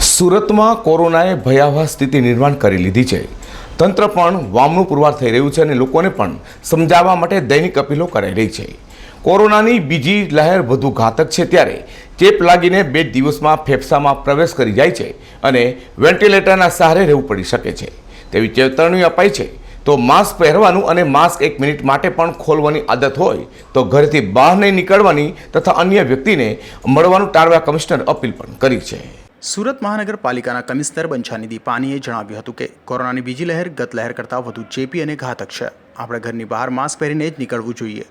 સુરતમાં કોરોનાએ ભયાવહ સ્થિતિ નિર્માણ કરી લીધી છે. તંત્ર પણ વામનું પુરવાર થઈ રહ્યું છે અને લોકોને પણ સમજાવવા માટે દૈનિક અપીલો કરાઈ રહી છે. કોરોનાની બીજી લહેર વધુ ઘાતક છે ત્યારે ચેપ લાગીને બે દિવસમાં ફેફસામાં પ્રવેશ કરી જાય છે અને વેન્ટિલેટરના સહારે રહેવું પડી શકે છે. તેવી ચેતવણી અપાઈ છે. તો માસ્ક પહેરવાનું અને માસ્ક એક મિનિટ માટે પણ ખોલવાની આદત હોય તો ઘરેથી બહાર નહીં નીકળવાની તથા અન્ય વ્યક્તિને મળવાનું ટાળવા કમિશનર અપીલ પણ કરી છે. સુરત મહાનગરપાલિકાના કમિશનર બંછાનિધિ પાનીએ જણાવ્યું હતું કે કોરોનાની બીજી લહેર ગત લહેર કરતાં વધુ ચેપી અને ઘાતક છે. આપણે ઘરની બહાર માસ્ક પહેરીને જ નીકળવું જોઈએ.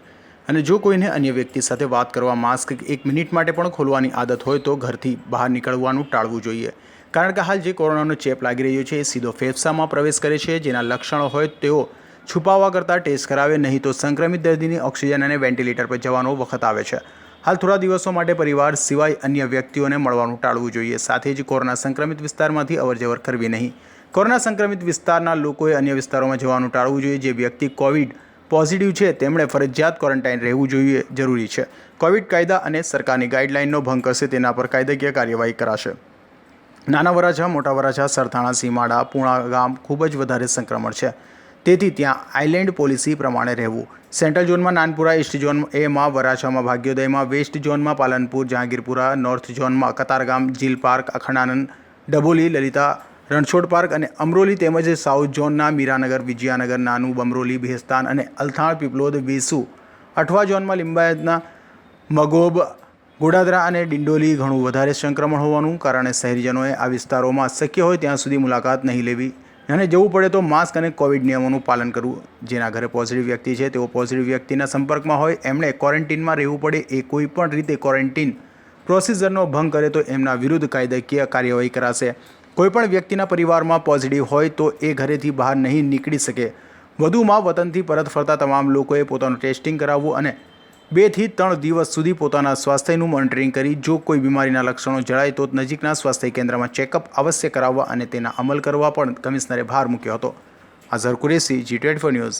અને જો કોઈને અન્ય વ્યક્તિ સાથે વાત કરવા માસ્ક એક મિનિટ માટે પણ ખોલવાની આદત હોય તો ઘરથી બહાર નીકળવાનું ટાળવું જોઈએ. કારણ કે હાલ જે કોરોનાનો ચેપ લાગી રહ્યો છે એ સીધો ફેફસામાં પ્રવેશ કરે છે. જેના લક્ષણો હોય તેઓ છુપાવવા કરતાં ટેસ્ટ કરાવે, નહીં તો સંક્રમિત દર્દીની ઓક્સિજન અને વેન્ટિલેટર પર જવાનો વખત આવે છે. હાલ થોડા દિવસો માટે પરિવાર સિવાય અન્ય વ્યક્તિઓને મળવાનું ટાળવું જોઈએ. સાથે જ કોરોના સંક્રમિત વિસ્તારમાંથી અવરજવર કરવી નહીં. કોરોના સંક્રમિત વિસ્તારના લોકોએ અન્ય વિસ્તારોમાં જવાનું ટાળવું જોઈએ. જે વ્યક્તિ કોવિડ પોઝિટિવ છે, તેમણે ફરજિયાત ક્વોરન્ટાઇન રહેવું જોઈએ, જરૂરી છે. કોવિડ કાયદા અને સરકારની ગાઈડલાઇનનો ભંગ કરશે તેના પર કાયદાકીય કાર્યવાહી કરાશે. નાના વરાછા, મોટા વરાછા, સરથાણા, સીમાડા, પૂણા ગામ ખૂબ જ વધારે સંક્રમણ છે. તેથી ત્યાં આઇલેન્ડ પોલિસી પ્રમાણે રહેવું. સેન્ટ્રલ ઝોનમાં નાનપુરા, ઈસ્ટ ઝોન એમાં વરાછામાં ભાગ્યોદયમાં, વેસ્ટ ઝોનમાં પાલનપુર, જહાંગીરપુરા, નોર્થ ઝોનમાં કતારગામ જીલ પાર્ક અખંડાનંદ ડબોલી લલિતા, રણછોડ પાર્ક અને અમરોલી તેમજ સાઉથ ઝોનના મીરાનગર, વિજયાનગર, નાનું, બમરોલી ભેસ્તાન અને અલથાણ, પીપલોદ, વેસુ. અઠવા ઝોનમાં લિંબાયતના મગોબ, ગોડાદરા અને ડિંડોલી ઘણું વધારે સંક્રમણ હોવાનું કારણે શહેરીજનોએ આ વિસ્તારોમાં શક્ય હોય ત્યાં સુધી મુલાકાત નહીં લેવી. અને જવું પડે તો માસ્ક અને કોવિડ નિયમોનું પાલન કરવું. જેના ઘરે પોઝિટિવ વ્યક્તિ છે, તેઓ પોઝિટિવ વ્યક્તિના સંપર્કમાં હોય, એમણે ક્વોરન્ટીનમાં રહેવું પડે એ કોઈ પણ રીતે ક્વોરન્ટીન પ્રોસિજરનો ભંગ કરે તો એમના વિરુદ્ધ કાયદાકીય કાર્યવાહી કરાશે. કોઈપણ વ્યક્તિના પરિવારમાં પોઝિટિવ હોય તો એ ઘરેથી બહાર નહીં નીકળી શકે. વધુમાં વતનથી પરત ફરતા તમામ લોકોએ પોતાનું ટેસ્ટિંગ કરાવવું અને બેથી ત્રણ દિવસ સુધી પોતાના સ્વાસ્થ્યનું મોનિટરિંગ કરી, જો કોઈ બીમારીના લક્ષણો જણાય તો નજીકના સ્વાસ્થ્ય કેન્દ્રમાં ચેકઅપ અવશ્ય કરાવવા અને તેના અમલ કરવા પણ કમિશનરે ભાર મૂક્યો હતો. Azhar Qureshi G twenty news